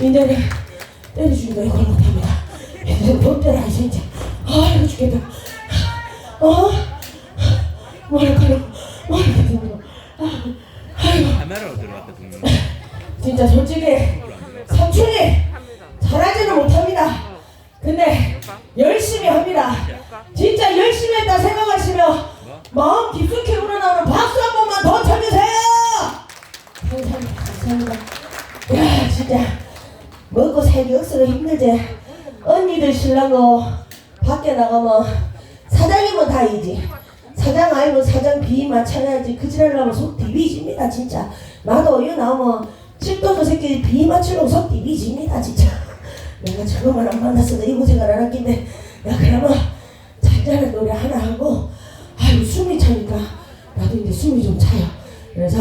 인제는 때려주기도 이걸 못합니다. 못 때려 진짜. 아이고 죽겠다. 어? 머리카락 머리카락. 아이고 카메라로 들어갔다 죽는 진짜 솔직히 삼촌이 잘하지는 못합니다. 근데 열심히 합니다. 살기 억수로 힘들지. 언니들 신랑고 밖에 나가면 사장이면 다 이지. 사장 아니면 사장 비위 맞춰야지. 그 지랄하면 속 디비집니다 진짜. 나도 이 나오면 칠도도 새끼 비위 맞추려고 속 디비집니다 진짜. 내가 저놈을 안 만났어도 이 고생을 안 했긴데 야 그러면 잔잔한 노래 하나 하고 아유 숨이 차니까 나도 이제 숨이 좀 차요. 그래서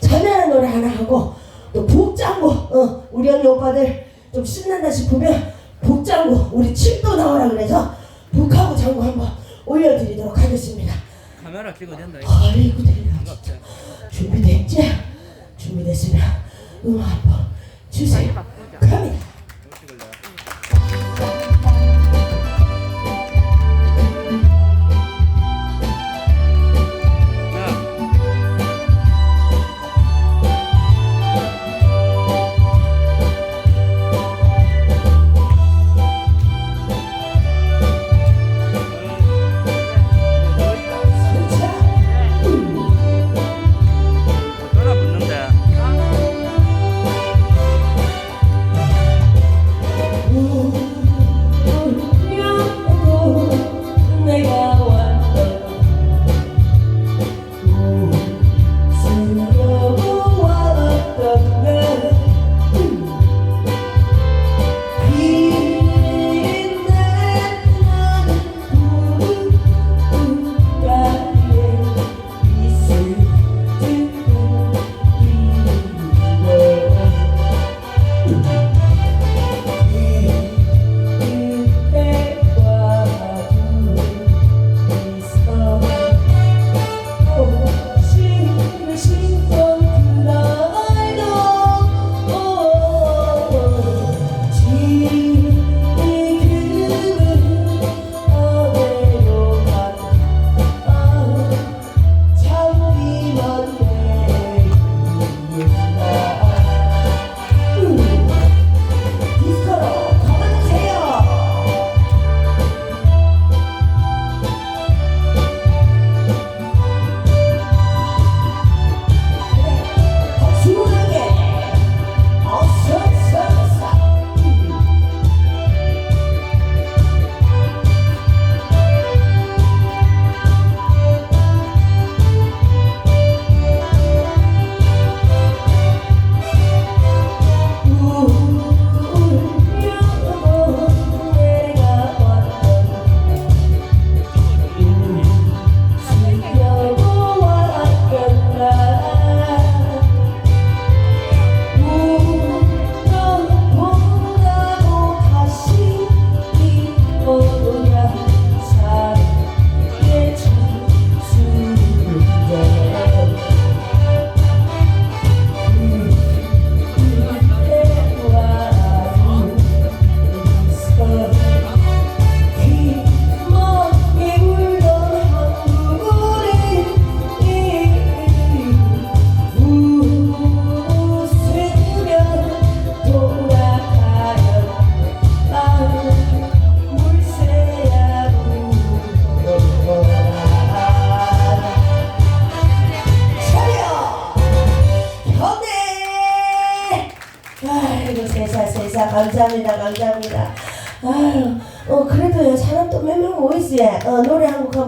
잔잔한 노래 하나 하고 또 북장구 어 우리 언니 오빠들 좀 신난다 싶으면 북장구 우리 칠도 나오라 그래서 북하고 장구 한번 올려드리도록 하겠습니다. 카메라 찍어도 된다 아이고 대단하다. 준비됐지? 준비됐으면 음악 한번 주세요. 갑니다.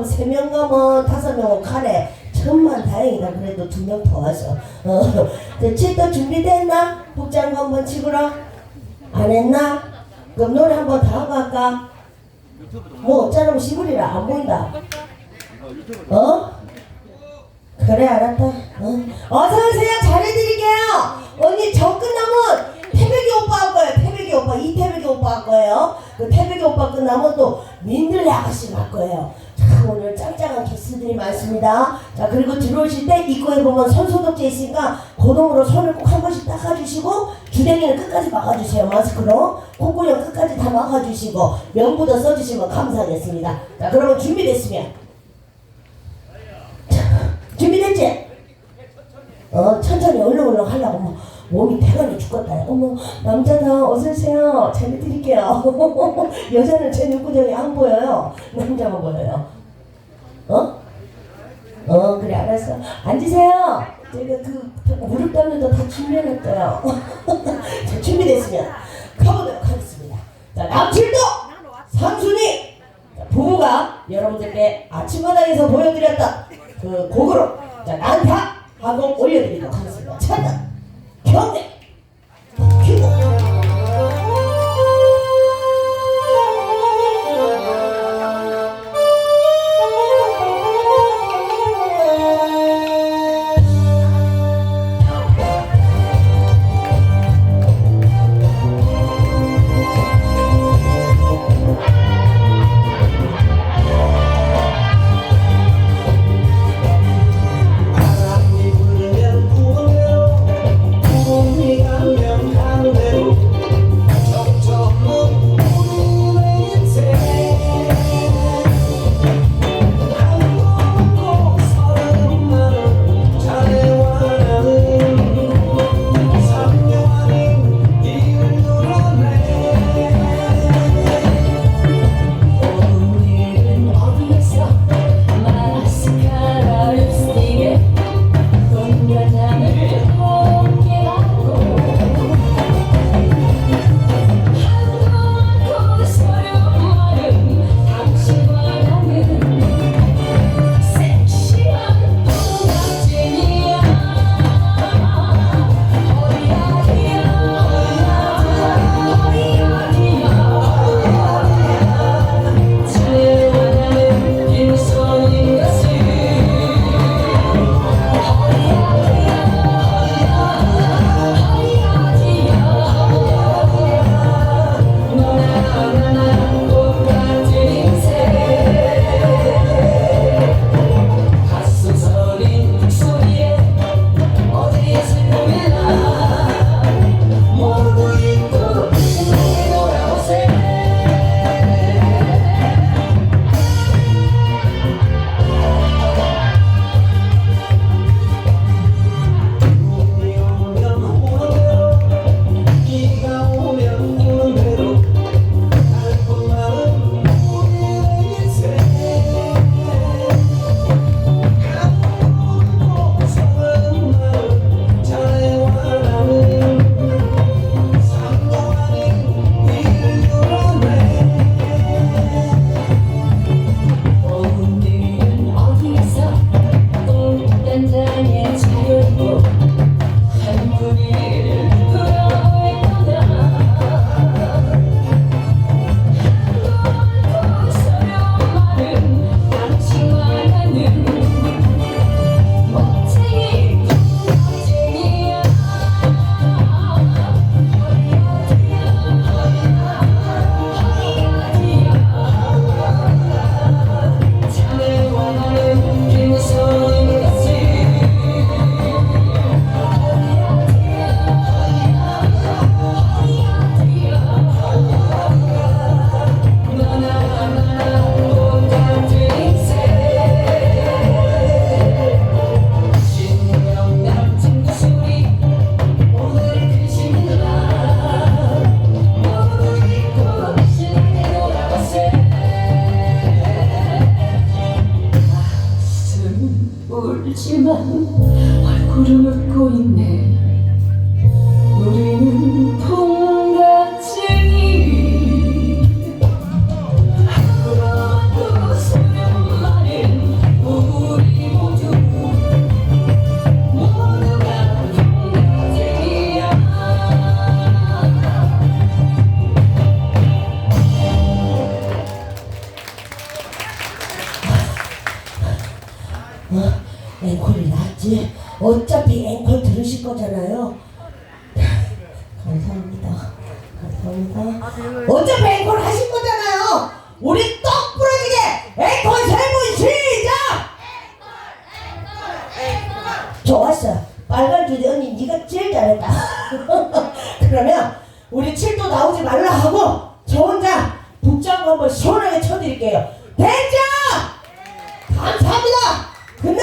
세명 가면 다섯 명은 가래 천만 다행이다 그래도 두 명 더 와서 어 칠도 준비됐나 복장 한번 치구라 안 했나 그럼 노래 한번 더 하고 할까 뭐 어쩌라고 시부리라 안 보인다 어 그래 알았다. 어. 어서 오세요. 잘해드릴게요. 언니 저 끝나면 태백이 오빠 할 거예요. 태백이 오빠 이태백이 오빠 할 거예요. 그 태백이 오빠 끝나면 또 민들레 아가씨 갈 거예요. 자, 오늘 짱짱한 게스트들이 많습니다. 자 그리고 들어오실 때 입구에 보면 손소독제 있으니까 고동으로 손을 꼭 한 번씩 닦아주시고 주댕이는 끝까지 막아주세요 마스크로 콧구녕 끝까지 다 막아주시고 명부도 써주시면 감사하겠습니다. 자 그러면 준비됐으면 자, 준비됐지? 어 천천히 얼렁얼렁 하려고 뭐 몸이 대가리 죽겠다. 어머 남자다 어서오세요. 잘 드릴게요. 여자는 제 눈구녕이 안 보여요. 남자만 보여요. 어? 어 그래 알았어. 앉으세요. 제가 그 무릎 닦는 거다 준비해놨어요. 자 준비됐으면 가보도록 하겠습니다. 자 남칠도 삼순이 자, 부부가 여러분들께 아침마당에서 보여드렸던 그 곡으로 자 난타 하고 올려드리도록 하겠습니다. 찬다 시원하게 쳐드릴게요. 됐죠? 감사합니다. 근데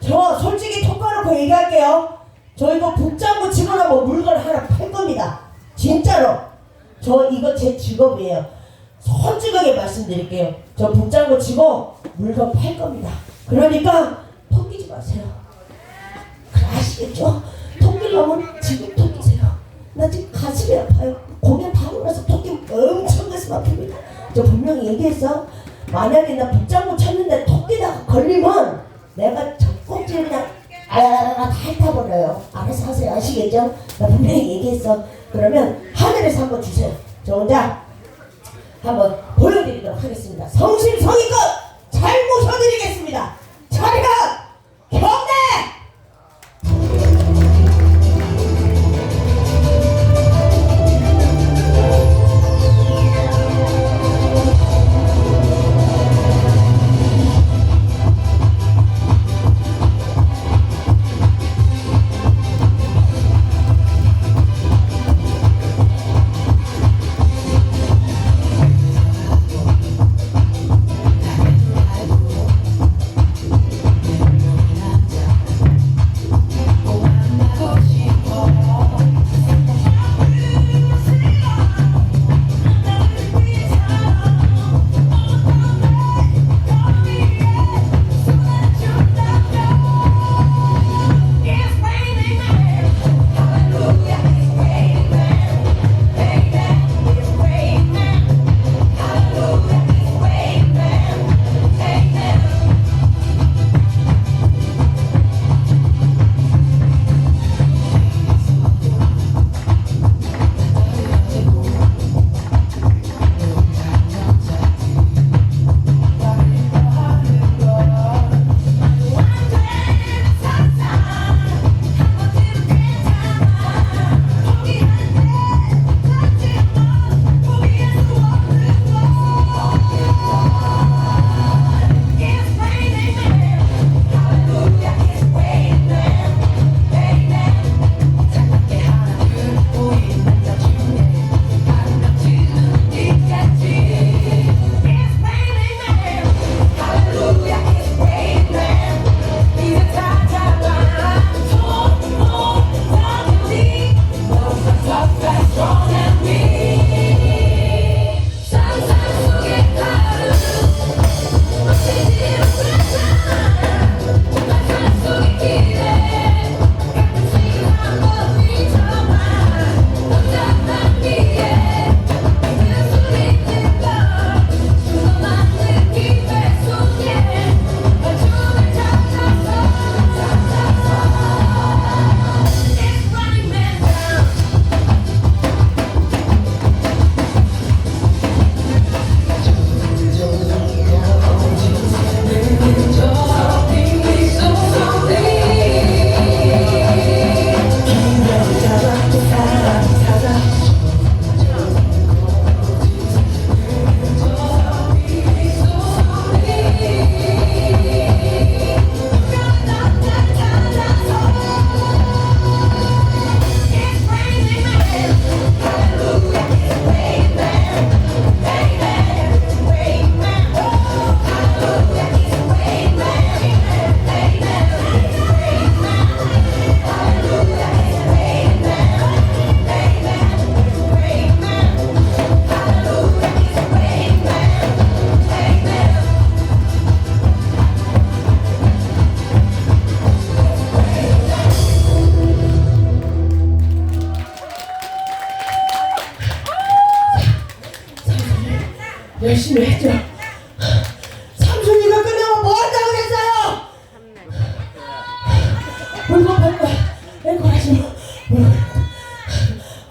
저 솔직히 톡 까놓고 얘기할게요. 저 이거 북장구 치거나 뭐 물건 하나 팔 겁니다. 진짜로. 저 이거 제 직업이에요. 솔직하게 말씀드릴게요. 저 북장구 치고 물건 팔 겁니다. 그러니까 토끼지 마세요. 아시겠죠? 토끼려면 지금 토끼세요. 나 지금 가슴이 아파요. 다 오고 나서 토끼 엄청 가슴 아픕니다. 저 분명히 얘기했어. 만약에 나 북장구 쳤는데 토끼다가 걸리면 내가 젖꼭지를 그냥 아다 핥아버려요. 알아서 하세요. 아시겠죠? 나 분명히 얘기했어. 그러면 하늘에서 한번 주세요. 저 혼자 한번 보여드리도록 하겠습니다. 성심성의껏 잘 모셔드리겠습니다. 경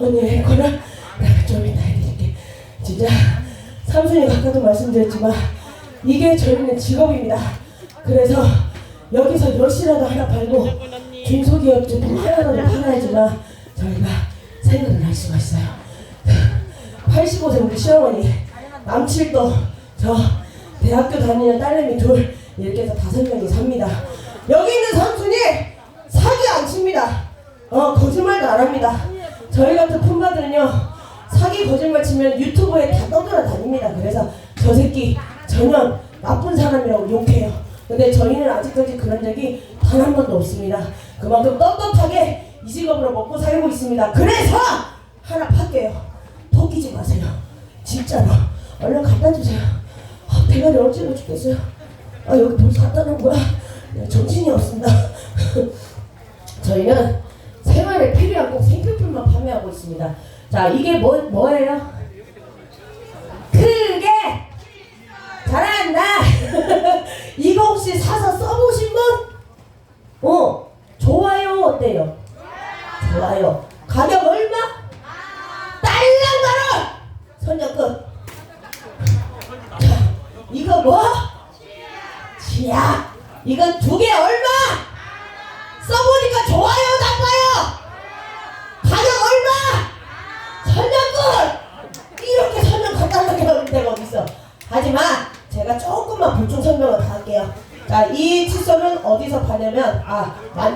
언니 앵콜은 내가 좀 이따 해드릴게. 진짜 삼순이가 아까도 말씀드렸지만 이게 저희는 직업입니다. 그래서 여기서 열시라도 하나 팔고 중소기업 제품 하나라도 팔아야지만 저희가 생각을 할 수가 있어요. 85세 우리 시어머니 남칠도 저 대학교 다니는 딸내미 둘 이렇게 해서 다섯 명이 삽니다. 여기 있는 삼순이 사기 안 칩니다. 어 거짓말도 안 합니다. 저희 같은 품바들은요 사기 거짓말 치면 유튜브에 다 떠돌아다닙니다. 그래서 저 새끼 전혀 나쁜 사람이라고 욕해요. 근데 저희는 아직까지 그런 적이 단 한 번도 없습니다. 그만큼 떳떳하게 이 직업으로 먹고 살고 있습니다. 그래서 하나 팔게요. 토끼지 마세요. 진짜로. 얼른 갖다 주세요. 아, 대가리 어지러워 죽겠어요. 아 여기 벌써 갖다 놓은 거야? 네, 정신이 없습니다. 저희는 생활에 필요한 꼭 생필품만 판매하고 있습니다. 자, 이게 뭐, 뭐예요? 크게 잘한다. 이거 혹시 사서 써보신 분? 어, 좋아요 어때요? 좋아요. 가격 얼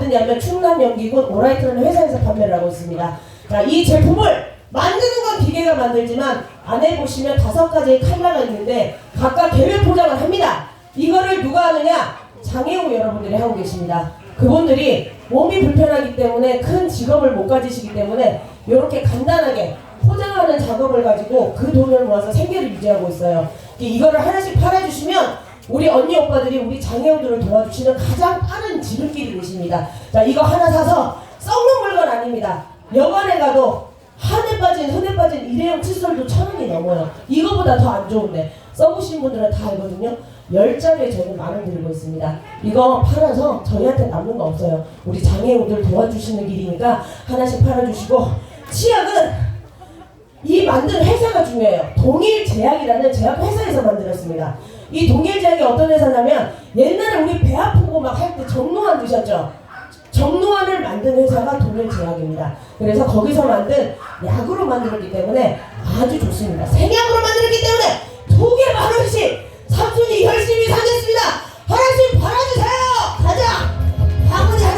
만드냐면 충남 연기군 오라이트라는 회사에서 판매를 하고 있습니다. 자, 이 제품을 만드는 건 기계가 만들지만 안에 보시면 다섯 가지의 칼라가 있는데 각각 개별 포장을 합니다. 이거를 누가 하느냐? 장애우 여러분들이 하고 계십니다. 그분들이 몸이 불편하기 때문에 큰 직업을 못 가지시기 때문에 이렇게 간단하게 포장하는 작업을 가지고 그 돈을 모아서 생계를 유지하고 있어요. 이거를 하나씩 팔아주시면 우리 언니 오빠들이 우리 장애우들을 도와주시는 가장 빠른 지름길이 되십니다. 자 이거 하나 사서 썩는 물건 아닙니다. 여관에 가도 한해 빠진 흔해 빠진 일회용 칫솔도 천 원이 넘어요. 이거보다 더 안 좋은데 써보신 분들은 다 알거든요. 열 자리에 저는 만원 드리고 있습니다. 이거 팔아서 저희한테 남는 거 없어요. 우리 장애우들 도와주시는 길이니까 하나씩 팔아주시고 치약은 이 만든 회사가 중요해요. 동일 제약이라는 제약 회사에서 만들었습니다. 이 동일제약이 어떤 회사냐면 옛날에 우리 배 아프고 막 할 때 정노환 드셨죠? 정노환을 만든 회사가 동일제약입니다. 그래서 거기서 만든 약으로 만들었기 때문에 아주 좋습니다. 생약으로 만들었기 때문에 만 원씩 삼촌이 열심히 사겠습니다. 하나씩 팔아주세요. 가자. 바구니.